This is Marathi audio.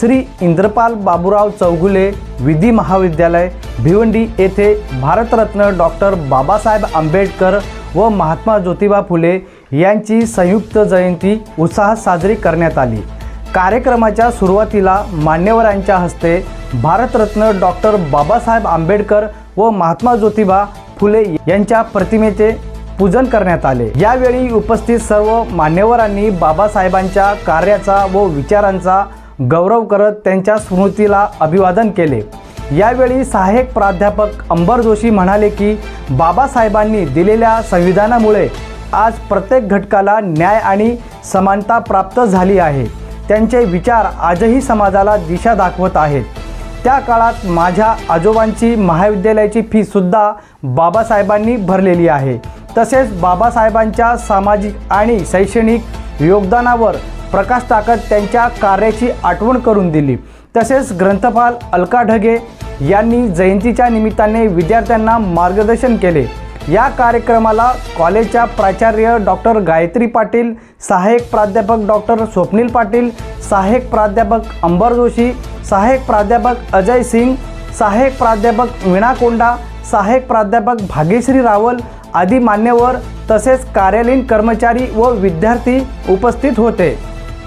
श्री इंद्रपाल बाबूराव चौगुले विधी महाविद्यालय भिवंडी येथे भारतरत्न डॉक्टर बाबासाहेब आंबेडकर व महात्मा ज्योतिबा फुले यांची संयुक्त जयंती उत्साहात साजरी करण्यात आली. कार्यक्रमाच्या सुरुवातीला मान्यवरांच्या हस्ते भारतरत्न डॉक्टर बाबासाहेब आंबेडकर व महात्मा ज्योतिबा फुले यांच्या प्रतिमेचे पूजन करण्यात आले. यावेळी उपस्थित सर्व मान्यवरांनी बाबासाहेबांच्या कार्याचा व विचारांचा गौरव करत त्यांच्या स्मृतीला अभिवादन केले. यावेळी सहाय्यक प्राध्यापक अंबर जोशी म्हणाले की बाबासाहेबांनी दिलेल्या संविधानामुळे आज प्रत्येक घटकाला न्याय आणि समानता प्राप्त झाली आहे. त्यांचे विचार आजही समाजाला दिशा दाखवत आहेत. त्या काळात माझ्या आजोबांची महाविद्यालयाची फीसुद्धा बाबासाहेबांनी भरलेली आहे. तसेच बाबासाहेबांच्या सामाजिक आणि शैक्षणिक योगदानावर प्रकाश ताकत त्यांच्या कार्याची आठवण करून दिली. तसेच ग्रंथपाल अलका ढगे यांनी जयंतीच्या निमित्ताने विद्यार्थ्यांना मार्गदर्शन केले. या कार्यक्रमाला कॉलेजच्या प्राचार्य डॉक्टर गायत्री पाटील सहाय्यक प्राध्यापक डॉक्टर स्वप्नील पाटील सहाय्यक प्राध्यापक अंबर जोशी सहाय्यक प्राध्यापक अजय सिंग सहाय्यक प्राध्यापक वीणा कोंडा सहाय्यक प्राध्यापक भाग्यश्री रावल आदी मान्यवर तसेच कार्यालयीन कर्मचारी व विद्यार्थी उपस्थित होते.